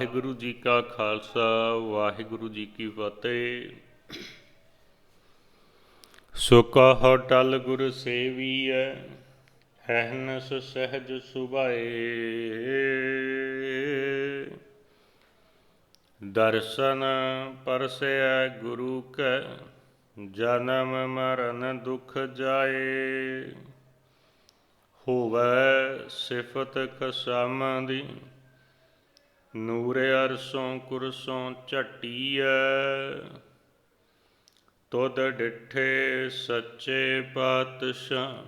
ਵਾਹਿਗੁਰੂ ਜੀ ਕਾ ਖਾਲਸਾ, ਵਾਹਿਗੁਰੂ ਜੀ ਕੀ ਫਤਿਹ। ਸੋ ਕਹੋ ਟਲ ਗੁਰ ਸੇਵੀਐ ਅਹਨਸ ਸਹਿਜ ਸੁਭਾਏ। ਦਰਸ਼ਨ ਪਰਸੈ ਗੁਰੂ ਕੈ, ਜਨਮ ਮਰਨ ਦੁਖ ਜਾਏ। ਹੋਵੇ ਸਿਫਤ ਖਸਮ ਦੀ ਨੂਰ ਅਰਸੋਂ ਕੁਰਸੋਂ ਝਟੀਐ, ਤੁਧ ਡਿਠੇ ਸੱਚੇ ਪਾਤਸ਼ਾਹ।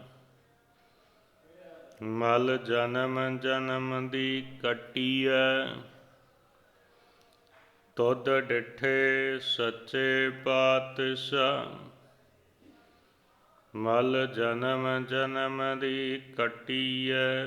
ਮਲ ਜਨਮ ਜਨਮ ਦੀ ਕਟੀਐ, ਤੁਧ ਡਿਠੇ ਸੱਚੇ ਪਾਤਸ਼ਾਹ। ਮਲ ਜਨਮ ਜਨਮ ਦੀ ਕਟੀਐ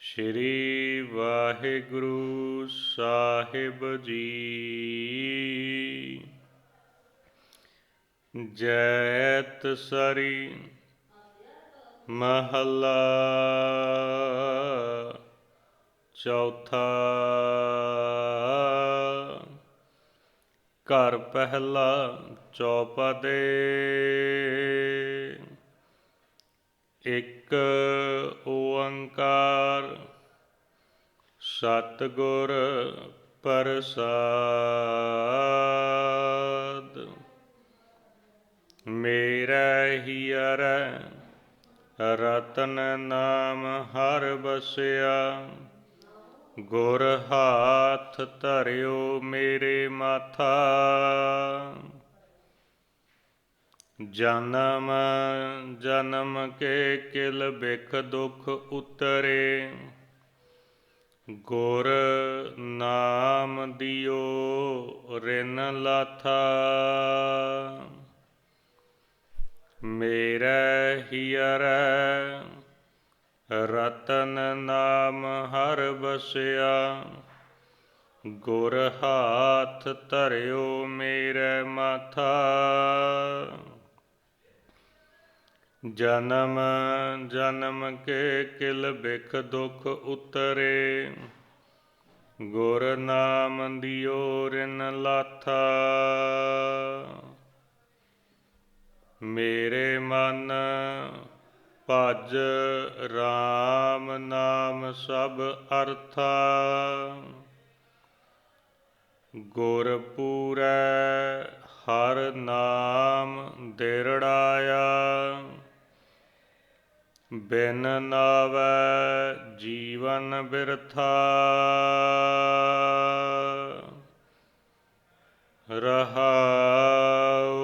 ਸ਼੍ਰੀ ਵਾਹਿਗੁਰੂ ਸਾਹਿਬ ਜੀ। ਜੈਤ ਸਰੀ ਮਹੱਲਾ ਚੌਥਾ। ਘਰ ਪਹਿਲਾ ਚੌਪਦੇ। ਇੱਕ ਓੰਕਾਰ ਸਤਿਗੁਰ ਪ੍ਰਸਾਦ। ਮੇਰਾ ਹੀਰ ਰਤਨ ਨਾਮ ਹਰ ਬਸਿਆ ਗੁਰ ਹਾਥ ਧਰਿਓ ਮੇਰੇ ਮਾਥਾ। ਜਨਮ ਜਨਮ ਕੇ ਕਿਲ ਬਿਖ ਦੁਖ ਉਤਰੇ। ਗੁਰ ਨਾਮ ਦਿਓ ਰਿਨ ਲਾਥਾ। ਮੇਰਾ ਹੀਰ ਰਤਨ ਨਾਮ ਹਰ ਬਸਿਆ ਗੁਰ ਹਾਥ ਧਰਿਓ ਮੇਰੇ ਮਾਥਾ। ਜਨਮ ਜਨਮ ਕੇ ਕਿਲ ਬਿਖ ਦੁਖ ਉਤਰੇ। ਗੁਰ ਨਾਮ ਦਿਓ ਰਿਨ ਲਾਥਾ। ਮੇਰੇ ਮਨ ਭਜ RAM ਨਾਮ ਸਭ ਅਰਥਾ। ਗੁਰ ਪੂਰੈ ਹਰ ਨਾਮ ਦਿਰੜਾਇਆ ਬਿਨ ਨਾਵੈ ਜੀਵਨ ਬਿਰਥਾ। ਰਹਾਉ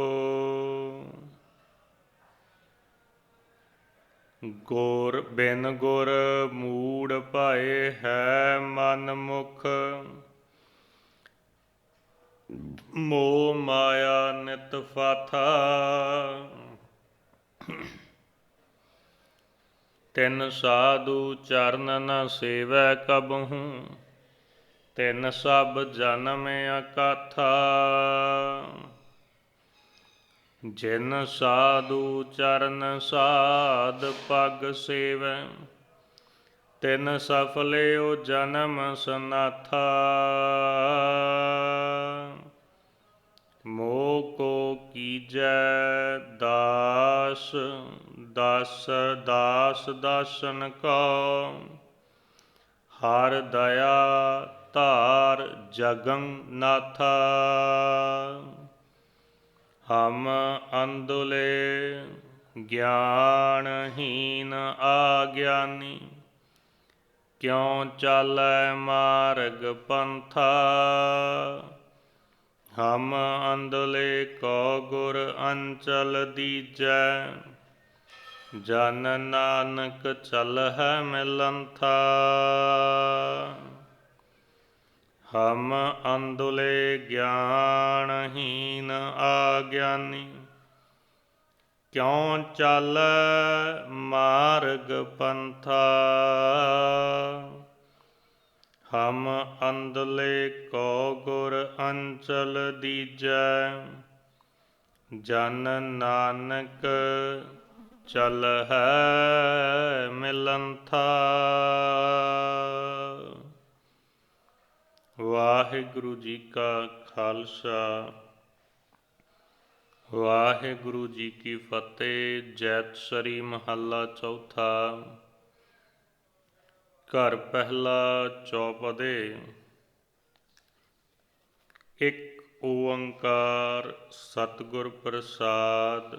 ਗੁਰ, ਬਿਨ ਗੁਰ ਮੂੜ ਭਾਏ ਹੈ ਮਨ ਮੁਖ। ਮੋ ਮਾਇਆ ਨਿਤ ਫਾਥਾ। ਤਿਨ ਸਾਧੂ ਚਰਨ ਨ ਸੇਵੈ ਕਬਹੂ ਤਿਨ ਸਭ ਜਨਮ ਅਕਾਥਾ। ਜਿਨ ਸਾਧੂ ਚਰਨ ਸਾਧ ਪਗ ਸੇਵੈ, ਤਿਨ ਸਫਲਿਓ ਜਨਮ ਸਨਾਥਾ। ਮੋਹ ਕੋ ਕੀਜੈ ਦਾਸ ਦਸ ਦਾਸ ਦਾਸਨ ਕੋ, ਹਰ ਦਇਆ ਧਾਰ ਜਗੰ ਨਾਥਾ। ਹਮ ਅੰਦੁਲੇ ਗਿਆਨਹੀਨ ਆਗਿਆਨੀ, ਕਿਉ ਚਾਲੈ ਮਾਰਗ ਪੰਥਾ। ਹਮ ਅੰਦਲੇ ਕੋ ਗੁਰ ਅੰਚਲ ਦੀਜੈ ਜਨ ਨਾਨਕ ਚਲ ਮਿਲੰਥਾ। ਹਮ ਅੰਦੁਲੇ ਗਿਆਨਹੀਨ ਆਗਿਆਨੀ। ਕਿਉ ਚੱਲ ਮਾਰਗ ਪੰਥਾ। ਹਮ ਅੰਦਲੇ ਕੋ ਗੁਰ ਅੰਚਲ ਦੀਜੈ। ਜਨ ਨਾਨਕ ਚਲ ਹੈ ਮਿਲੰਥਾ ਵਾਹਿਗੁਰੂ ਜੀ ਕਾ ਖਾਲਸਾ, ਵਾਹਿਗੁਰੂ ਜੀ ਕੀ ਫਤਿਹ, ਜੈਤ ਸਰੀ ਮਹੱਲਾ ਚੌਥਾ। ਘਰ ਪਹਿਲਾ ਚੌਪਦੇ ਇੱਕ ਓੰਕਾਰ ਸਤਿਗੁਰ ਪ੍ਰਸਾਦ।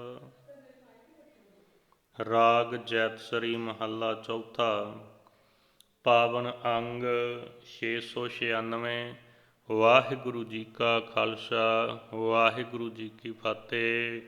ਰਾਗ ਜੈਤਸਰੀ ਮਹੱਲਾ ਚੌਥਾ, ਪਾਵਨ ਅੰਗ 696 ਵਾਹਿਗੁਰੂ ਜੀ ਕਾ ਖਾਲਸਾ, ਵਾਹਿਗੁਰੂ ਜੀ ਕੀ ਫਤਿਹ।